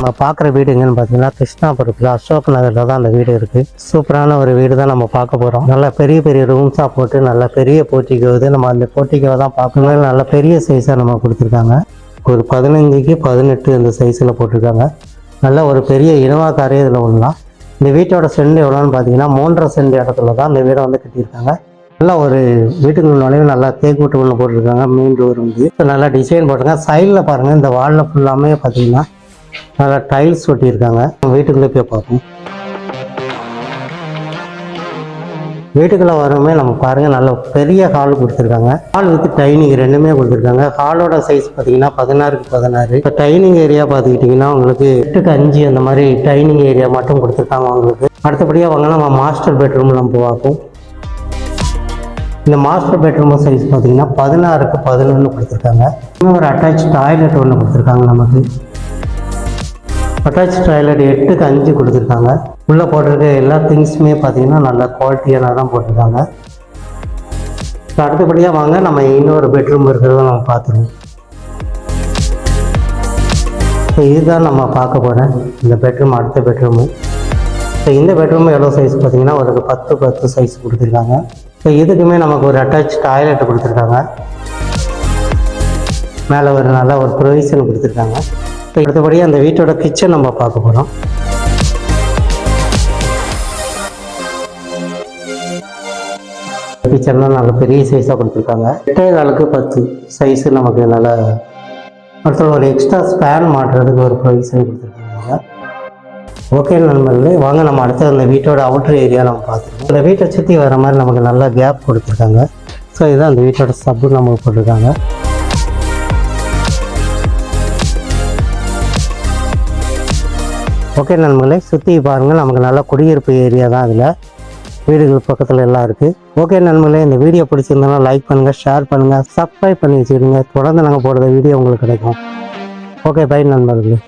நம்ம பார்க்குற வீடு எங்கன்னு பார்த்தீங்கன்னா கிருஷ்ணாபுரத்தில் அசோக் நகரில் தான் அந்த வீடு இருக்குது சூப்பரான ஒரு வீடு தான் நம்ம பார்க்க போகிறோம் நல்லா பெரிய பெரிய ரூம்ஸாக போட்டு நல்ல பெரிய போட்டிக்கோ இது நம்ம அந்த போட்டிக்கோ தான் பார்க்கணும். நல்ல பெரிய சைஸாக நம்ம கொடுத்துருக்காங்க. ஒரு பதினஞ்சுக்கு பதினெட்டு இந்த சைஸில் போட்டிருக்காங்க. நல்ல ஒரு பெரிய இனவா காரே இதில் ஒன்றலாம் இந்த வீட்டோட சென்ட் எவ்வளோன்னு பார்த்தீங்கன்னா மூன்றரை சென்ட் இடத்துல தான் இந்த வீடை வந்து கட்டியிருக்காங்க. நல்லா ஒரு வீட்டுக்குள்ள நுழைவு நல்லா தேக்கு ஒன்று போட்டிருக்காங்க. மெயின் டோர் வந்து. இப்போ நல்லா டிசைன் போட்டிருக்காங்க. சைடில் பாருங்கள் இந்த வாலில் ஃபுல்லாமே பார்த்தீங்கன்னா அதில் டைல்ஸ் ஒட்டியிருக்காங்க வீட்டுக்குள்ளே போய் பார்ப்போம். வீட்டுக்குள்ளே வரமே நம்ம பாருங்கள் நல்ல பெரிய ஹால் கொடுத்துருக்காங்க. ஹால் வித் டைனிங் ரெண்டுமே கொடுத்துருக்காங்க. ஹாலோட சைஸ் பார்த்தீங்கன்னா பதினாறுக்கு பதினாறு. இப்போ டைனிங் ஏரியா பார்த்துக்கிட்டிங்கன்னா உங்களுக்கு எட்டுக்கு அஞ்சு அந்த மாதிரி டைனிங் ஏரியா மட்டும் கொடுத்துருக்காங்க உங்களுக்கு அடுத்தபடியாக வாங்க நம்ம மாஸ்டர் பெட்ரூம் நம்ம பார்ப்போம். இந்த மாஸ்டர் பெட்ரூம் சைஸ் பார்த்தீங்கன்னா பதினாறுக்கு பதினொன்று கொடுத்துருக்காங்க. இன்னும் ஒரு அட்டாச் டாய்லெட் ஒன்று கொடுத்துருக்காங்க நமக்கு. அட்டாச் டாய்லெட் எட்டுக்கு அஞ்சு கொடுத்துருக்காங்க. உள்ளே போட்டிருக்க எல்லா திங்ஸுமே பார்த்தீங்கன்னா நல்ல குவாலிட்டியான தான் போட்டிருக்காங்க. இப்போ அடுத்தபடியாக வாங்க நம்ம இன்னொரு பெட்ரூம் இருக்கிறத நம்ம பார்த்துருவோம். இப்போ இதுதான் நம்ம பார்க்க போகிறேன் இந்த பெட்ரூம் அடுத்த பெட்ரூமு இப்போ இந்த பெட்ரூம் எவ்வளோ சைஸ் பார்த்தீங்கன்னா ஒரு பத்து பத்து சைஸ் கொடுத்துருக்காங்க. இப்போ இதுக்குமே நமக்கு ஒரு அட்டாச் டாய்லெட் கொடுத்துருக்காங்க. மேலே ஒரு நல்ல ஒரு ப்ரொவிஷன் கொடுத்துருக்காங்க. இப்போ அடுத்தபடி அந்த வீட்டோட கிச்சன் நம்ம பார்க்க போகிறோம் கிச்சன்லாம் நல்ல பெரிய சைஸாக கொடுத்துருக்காங்க. எட்டே காலுக்கு பத்து சைஸு நமக்கு நல்லா அடுத்த ஒரு எக்ஸ்ட்ரா ஸ்பேன் மாட்டுறதுக்கு ஒரு ப்ரொவிஷன் கொடுத்துருக்காங்க. ஓகே நண்பர்களே வாங்க நம்ம அடுத்து அந்த வீட்டோட அவுட்டர் ஏரியா நம்ம பார்த்துருக்கோம் இந்த வீட்டை சுற்றி வர மாதிரி நமக்கு நல்ல கேப் கொடுத்துருக்காங்க. ஸோ இதுதான் அந்த வீட்டோட சப்பு நமக்கு போட்டிருக்காங்க. ஓகே நண்பர்களே சுற்றி பாருங்கள் நமக்கு நல்ல குடியிருப்பு ஏரியா தான் அதில் வீடுகள் பக்கத்தில் எல்லாம் இருக்குது ஓகே நண்பர்களே இந்த வீடியோ பிடிச்சிருந்தோம்னா லைக் பண்ணுங்கள் ஷேர் பண்ணுங்கள் சப்ஸ்கிரைப் பண்ணி வச்சுக்கிடுங்க. தொடர்ந்து நாங்கள் போடுற வீடியோ உங்களுக்கு கிடைக்கும். ஓகே பை நண்பர்களே.